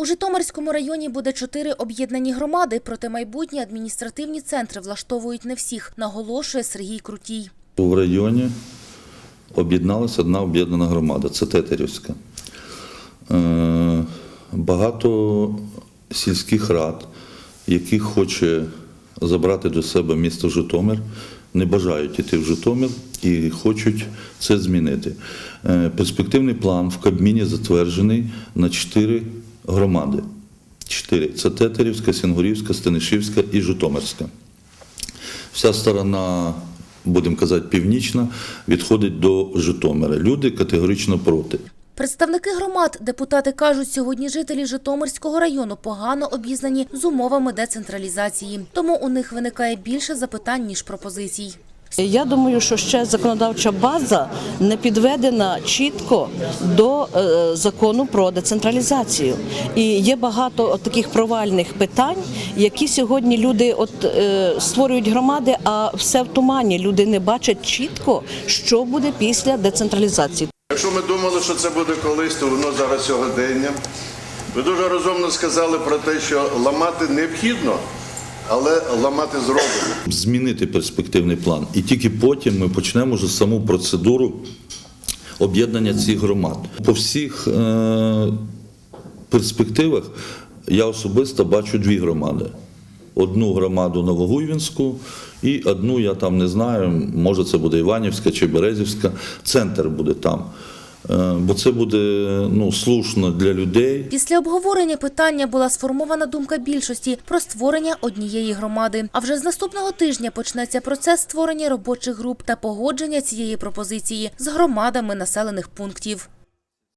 У Житомирському районі буде чотири об'єднані громади, проте майбутні адміністративні центри влаштовують не всіх, наголошує Сергій Крутій. В районі об'єдналася одна об'єднана громада це Тетерівська. Е, Багато сільських рад, які хоче забрати до себе місто Житомир, не бажають іти в Житомир і хочуть це змінити. Е, Перспективний план в Кабміні затверджений на чотири громади. Чотири. Це Тетерівська, Сінгурівська, Станишівська і Житомирська. Вся сторона, будемо казати, північна, відходить до Житомира. Люди категорично проти. Представники громад, депутати кажуть, сьогодні жителі Житомирського району погано обізнані з умовами децентралізації. Тому у них виникає більше запитань, ніж пропозицій. Я думаю, що ще законодавча база не підведена чітко до е, закону про децентралізацію. І є багато таких провальних питань, які сьогодні люди от е, створюють громади, а все в тумані. Люди не бачать чітко, що буде після децентралізації. Якщо ми думали, що це буде колись, то воно зараз сьогодення. Ви дуже розумно сказали про те, що ламати необхідно, але ламати зроблено. Змінити перспективний план. І тільки потім ми почнемо вже саму процедуру об'єднання цих громад. По всіх е- перспективах я особисто бачу дві громади. Одну громаду Новогуйвінську і одну, я там не знаю, може це буде Іванівська чи Березівська. Центр буде там. Е, Бо це буде ну, слушно для людей. Після обговорення питання була сформована думка більшості про створення однієї громади. А вже з наступного тижня почнеться процес створення робочих груп та погодження цієї пропозиції з громадами населених пунктів.